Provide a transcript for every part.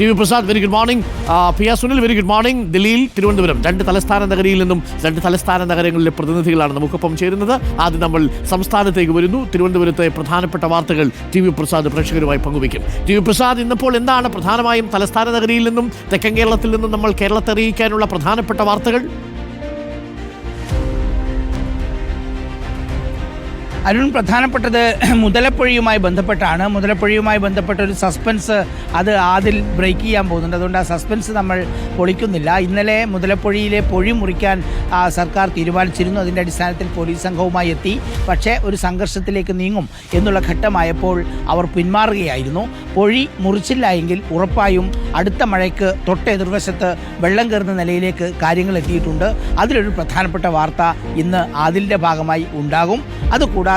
T V Prasad very good morning P R Sunil very good morning ദില്ലിയിൽ തിരുവനന്തപുരം രണ്ട് തലസ്ഥാന നഗരിയിൽ നിന്നും രണ്ട് തലസ്ഥാന നഗരങ്ങളിലെ പ്രതിനിധികളാണ് നമുക്കൊപ്പം ചേരുന്നത്. ആദ്യം നമ്മൾ സംസ്ഥാനത്തേക്ക് വരുന്നു. തിരുവനന്തപുരത്തെ പ്രധാനപ്പെട്ട വാർത്തകൾ ടി വി പ്രസാദ് പ്രേക്ഷകരുമായി പങ്കുവയ്ക്കും. ടി വി പ്രസാദ് ഇന്നിപ്പോൾ എന്താണ് പ്രധാനമായും തലസ്ഥാന നഗരിയിൽ നിന്നും തെക്കൻ കേരളത്തിൽ നിന്നും നമ്മൾ കേരളത്തെ അറിയിക്കാനുള്ള പ്രധാനപ്പെട്ട വാർത്തകൾ? അരുൺ പ്രധാനപ്പെട്ടത് മുതലപ്പൊഴിയുമായി ബന്ധപ്പെട്ടാണ്. മുതലപ്പൊഴിയുമായി ബന്ധപ്പെട്ട ഒരു സസ്പെൻസ് അത് ആദിൽ ബ്രേക്ക് ചെയ്യാൻ പോകുന്നുണ്ട്. അതുകൊണ്ട് ആ സസ്പെൻസ് നമ്മൾ പൊളിക്കുന്നില്ല. ഇന്നലെ മുതലപ്പൊഴിയിലെ പൊഴി മുറിക്കാൻ സർക്കാർ തീരുമാനിച്ചിരുന്നു. അതിന്റെ അടിസ്ഥാനത്തിൽ പോലീസ് സംഘവുമായി എത്തി. പക്ഷേ ഒരു സംഘർഷത്തിലേക്ക് നീങ്ങും എന്നുള്ള ഘട്ടമായപ്പോൾ അവർ പിന്മാറുകയായിരുന്നു. പൊഴി മുറിച്ചില്ല എങ്കിൽ ഉറപ്പായും അടുത്ത മഴയ്ക്ക് തൊട്ട് എതിർവശത്ത് വെള്ളം കയറുന്ന നിലയിലേക്ക് കാര്യങ്ങൾ എത്തിയിട്ടുണ്ട്. അതിലൊരു പ്രധാനപ്പെട്ട വാർത്ത ഇന്ന് ആദിലിന്റെ ഭാഗമായി ഉണ്ടാകും. അതുകൂടാതെ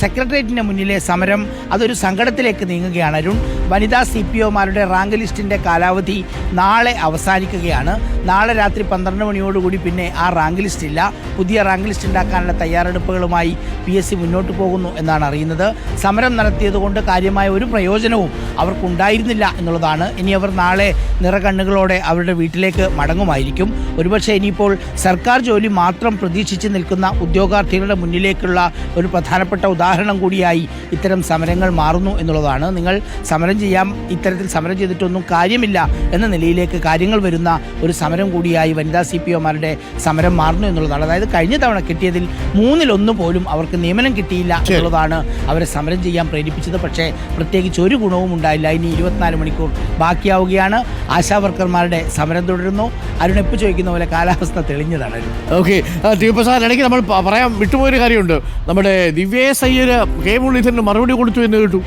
സെക്രട്ടേറിയറ്റിന് മുന്നിലെ സമരം അതൊരു സങ്കടത്തിലേക്ക് നീങ്ങുകയാണ്. അരുൺ വനിതാ സി പി ഒമാരുടെ റാങ്ക് ലിസ്റ്റിന്റെ കാലാവധി നാളെ അവസാനിക്കുകയാണ്. നാളെ രാത്രി പന്ത്രണ്ട് മണിയോടുകൂടി പിന്നെ ആ റാങ്ക് ലിസ്റ്റ് ഇല്ല പുതിയ റാങ്ക് ലിസ്റ്റ് ഉണ്ടാക്കാനുള്ള തയ്യാറെടുപ്പുകളുമായി പി എസ് സി മുന്നോട്ട് പോകുന്നു എന്നാണ് അറിയുന്നത്. സമരം നടത്തിയതുകൊണ്ട് കാര്യമായ ഒരു പ്രയോജനവും അവർക്കുണ്ടായിരുന്നില്ല എന്നുള്ളതാണ്. ഇനി അവർ നാളെ നിറകണ്ണുകളോടെ അവരുടെ വീട്ടിലേക്ക് മടങ്ങുമായിരിക്കും. ഒരുപക്ഷെ ഇനിയിപ്പോൾ സർക്കാർ ജോലി മാത്രം പ്രതീക്ഷിച്ച് നിൽക്കുന്ന ഉദ്യോഗാർത്ഥികളുടെ മുന്നിലേക്കുള്ള ഒരു പ്രധാനപ്പെട്ട ഉദാഹരണം കൂടിയായി ഇത്തരം സമരങ്ങൾ മാറുന്നു എന്നുള്ളതാണ്. നിങ്ങൾ സമരം ചെയ്യാം ഇത്തരത്തിൽ സമരം ചെയ്തിട്ടൊന്നും കാര്യമില്ല എന്ന നിലയിലേക്ക് കാര്യങ്ങൾ വരുന്ന ഒരു സമരം കൂടിയായി വനിതാ സി പി ഒമാരുടെ സമരം മാറുന്നു എന്നുള്ളതാണ്. അതായത് കഴിഞ്ഞ തവണ കിട്ടിയതിൽ മൂന്നിലൊന്ന് പോലും അവർക്ക് നിയമനം കിട്ടിയില്ല എന്നുള്ളതാണ് അവരെ സമരം ചെയ്യാൻ പ്രേരിപ്പിച്ചത്. പക്ഷേ പ്രത്യേകിച്ച് ഒരു ഗുണവും ഉണ്ടായില്ല. ഇനി ഇരുപത്തിനാല് മണിക്കൂർ ബാക്കിയാവുകയാണ്. ആശാവർക്കർമാരുടെ സമരം തുടരുന്നു. അരുണെപ്പ് ചോദിക്കുന്ന പോലെ കാലാവസ്ഥ തെളിഞ്ഞതാണ്. ഓക്കെ. ഇടയ്ക്ക് നമ്മൾ പറയാൻ വിട്ടുപോയൊരു കാര്യമുണ്ട്. നമ്മുടെ ദിവ്യ സയ്യര് കെ മുരളീധരന് മറുപടി കൊടുത്തു എന്ന് കേട്ടു.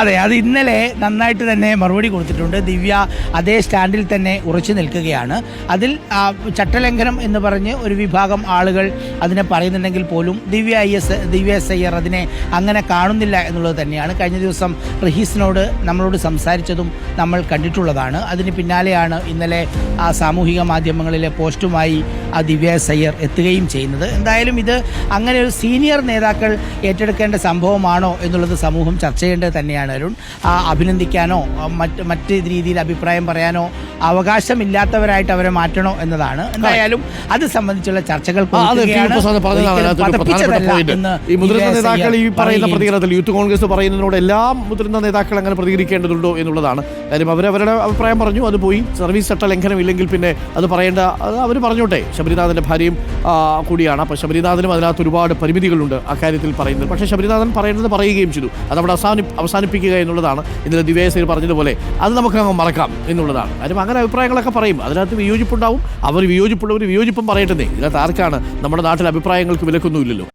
അതെ അത് ഇന്നലെ നന്നായിട്ട് തന്നെ മറുപടി കൊടുത്തിട്ടുണ്ട്. ദിവ്യ അതേ സ്റ്റാൻഡിൽ തന്നെ ഉറച്ചു നിൽക്കുകയാണ്. അതിൽ ചട്ടലംഘനം എന്ന് പറഞ്ഞ് ഒരു വിഭാഗം ആളുകൾ അതിനെ പറയുന്നുണ്ടെങ്കിൽ പോലും Divya I S Divya S Iyer അതിനെ അങ്ങനെ കാണുന്നില്ല എന്നുള്ളത് തന്നെയാണ്. കഴിഞ്ഞ ദിവസം റഹീസിനോട് നമ്മളോട് സംസാരിച്ചതും നമ്മൾ കണ്ടിട്ടുള്ളതാണ്. അതിന് പിന്നാലെയാണ് ഇന്നലെ ആ സാമൂഹിക മാധ്യമങ്ങളിലെ പോസ്റ്റുമായി ആ ദിവ്യ എസ് അയ്യർ എത്തുകയും ചെയ്യുന്നത്. എന്തായാലും ഇത് അങ്ങനെ ഒരു സീനിയർ നേതാക്കൾ ഏറ്റെടുക്കേണ്ട സംഭവമാണോ എന്നുള്ളത് സമൂഹം ചർച്ച ചെയ്യേണ്ടത് തന്നെയാണ്. അരുൺ ആ, അഭിനന്ദിക്കാനോ മറ്റ് മറ്റ് രീതിയിൽ അഭിപ്രായം പറയാനോ അവകാശമില്ലാത്തവരായിട്ട് അവരെ മാറ്റണോ എന്നതാണ്. എന്തായാലും അത് സംബന്ധിച്ചുള്ള ചർച്ചകൾ ഈ മുതിർന്ന നേതാക്കൾ ഈ പറയുന്ന പ്രതികരണത്തിൽ യൂത്ത് കോൺഗ്രസ് പറയുന്നതിനോട് എല്ലാ മുതിർന്ന നേതാക്കൾ അങ്ങനെ പ്രതികരിക്കേണ്ടതുണ്ടോ എന്നുള്ളതാണ്. കാര്യം അവരവരുടെ അഭിപ്രായം പറഞ്ഞു അത് പോയി. സർവീസ് ചട്ട ലംഘനം ഇല്ലെങ്കിൽ പിന്നെ അത് പറയേണ്ട അത് അവർ പറഞ്ഞോട്ടെ. ശബരിനാഥന്റെ ഭാര്യയും കൂടിയാണ്. അപ്പോൾ ശബരിനാഥനും അതിനകത്ത് ഒരുപാട് പരിമിതികളുണ്ട് അക്കാര്യത്തിൽ പറയുന്നത്. പക്ഷേ ശബരിനാഥൻ പറയുന്നത് പറയുകയും ചെയ്തു. അത് അവിടെ അവസാനി അവസാനിപ്പിക്കുക എന്നുള്ളതാണ്. ഇന്നലെ ദിവ്യാസയിൽ പറഞ്ഞതുപോലെ അത് നമുക്ക് അങ്ങ് മറക്കാം എന്നുള്ളതാണ്. കാര്യം അങ്ങനെ അഭിപ്രായങ്ങളൊക്കെ പറയും. അതിനകത്ത് വിയോജിപ്പുണ്ടാവും. അവർ വിയോജിപ്പുള്ളവർ വിയോജിപ്പും പറയട്ടെ ഇതിനകത്ത് ആർക്കാണ് നമ്മുടെ നാട്ടിൽ അഭിപ്രായങ്ങൾക്ക് വിലക്കൊന്നുമില്ലല്ലോ.